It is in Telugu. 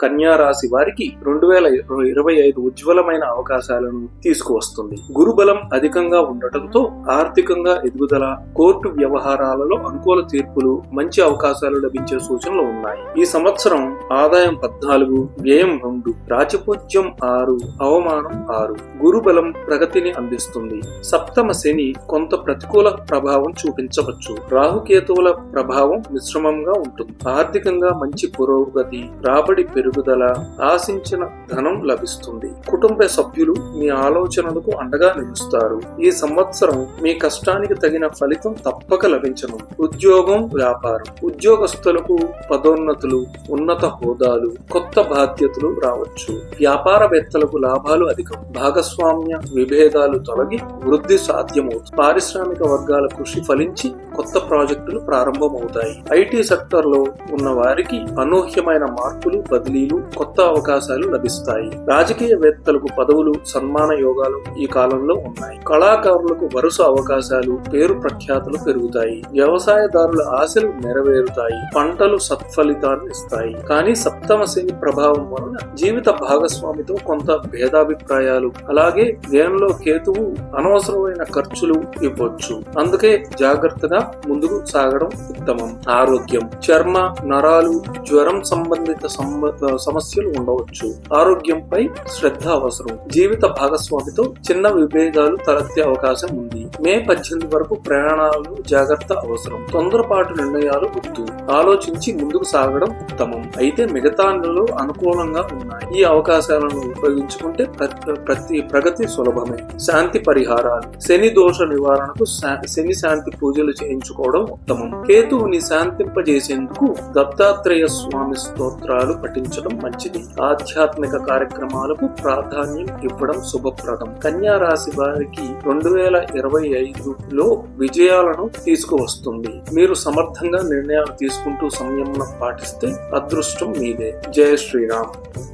కన్యా రాశి వారికి రెండు వేల ఇరవై ఐదు ఉజ్వలమైన అవకాశాలను తీసుకువస్తుంది. గురుబలం అధికంగా ఉండటంతో ఆర్థికంగా ఎదుగుదల కోర్టు వ్యవహారాలలో అనుకూల తీర్పులు మంచి అవకాశాలు లభించే సూచనలు ఉన్నాయి. ఈ సంవత్సరం ఆదాయం పద్నాలుగు వ్యయం రెండు రాజపూజ్యం ఆరు అవమానం ఆరు. గురుబలం ప్రగతిని అందిస్తుంది. సప్తమ శని కొంత ప్రతికూల ప్రభావం చూపించవచ్చు. రాహుకేతువుల ప్రభావం మిశ్రమంగా ఉంటుంది. ఆర్థికంగా మంచి పురోగతి రాబడి పెరుగు పెరుగుదల ఆశించిన ధనం లభిస్తుంది. కుటుంబ సభ్యులు మీ ఆలోచనలకు అండగా నిలుస్తారు. ఈ సంవత్సరం మీ కష్టానికి తగిన ఫలితం తప్పక లభించను. ఉద్యోగం వ్యాపారం. ఉద్యోగస్తులకు పదోన్నతులు ఉన్నత హోదాలు కొత్త బాధ్యతలు రావచ్చు. వ్యాపారవేత్తలకు లాభాలు అధికం. భాగస్వామ్య విభేదాలు తొలగి వృద్ధి సాధ్యమవుతుంది. పారిశ్రామిక వర్గాల కృషి ఫలించి కొత్త ప్రాజెక్టులు ప్రారంభమవుతాయి. ఐటీ సెక్టర్లో ఉన్న వారికి అనూహ్యమైన మార్పులు బదిలీలు కొత్త అవకాశాలు లభిస్తాయి. రాజకీయవేత్తలకు పదవులు సన్మాన యోగాలు ఈ కాలంలో ఉన్నాయి. కళాకారులకు వరుస అవకాశాలు పేరు ప్రఖ్యాతులు పెరుగుతాయి. వ్యవసాయదారుల ఆశలు నెరవేరుతాయి. పంటలు సత్ఫలితాన్ని ఇస్తాయి. కానీ సప్తమ శని ప్రభావం వలన జీవిత భాగస్వామితో కొంత భేదాభిప్రాయాలు. అలాగే దేనిలో కేతువు అనవసరమైన ఖర్చులు ఇవ్వచ్చు. అందుకే జాగ్రత్తగా ముందుకు సాగడం ఉత్తమం. ఆరోగ్యం. చర్మ నరాలు జ్వరం సంబంధిత సంబంధ సమస్యలు ఉండవచ్చు. ఆరోగ్యంపై శ్రద్ధ అవసరం జీవిత భాగస్వామితో చిన్న విభేదాలు తలెత్తే అవకాశం ఉంది. మే పద్దెనిమిది వరకు ప్రయాణాలు జాగ్రత్త అవసరం. తొందరపాటు నిర్ణయాలు వద్దు. ఆలోచించి ముందుకు సాగడం ఉత్తమం. అయితే మిగతా నెలలు అనుకూలంగా ఉన్నాయి. ఈ అవకాశాలను ఉపయోగించుకుంటే ప్రతి ప్రగతి సులభమే. శాంతి పరిహారాలు. శని దోష నివారణకు శా- శని శాంతి పూజలు చేయించుకోవడం ఉత్తమం. కేతువుని శాంతింపజేసేందుకు దత్తాత్రేయ స్వామి స్తోత్రాలు పఠించడం మంచిది. ఆధ్యాత్మిక కార్యక్రమాలకు ప్రాధాన్యం ఇవ్వడం శుభప్రదం. కన్యా రాశి వారికి రెండు వేల ఇరవై ఇరవై ఐదులో విజయాలను తీసుకువస్తుంది. మీరు సమర్థంగా నిర్ణయాలు తీసుకుంటూ సంయమనం పాటిస్తే అదృష్టం మీదే. జయ శ్రీరామ్.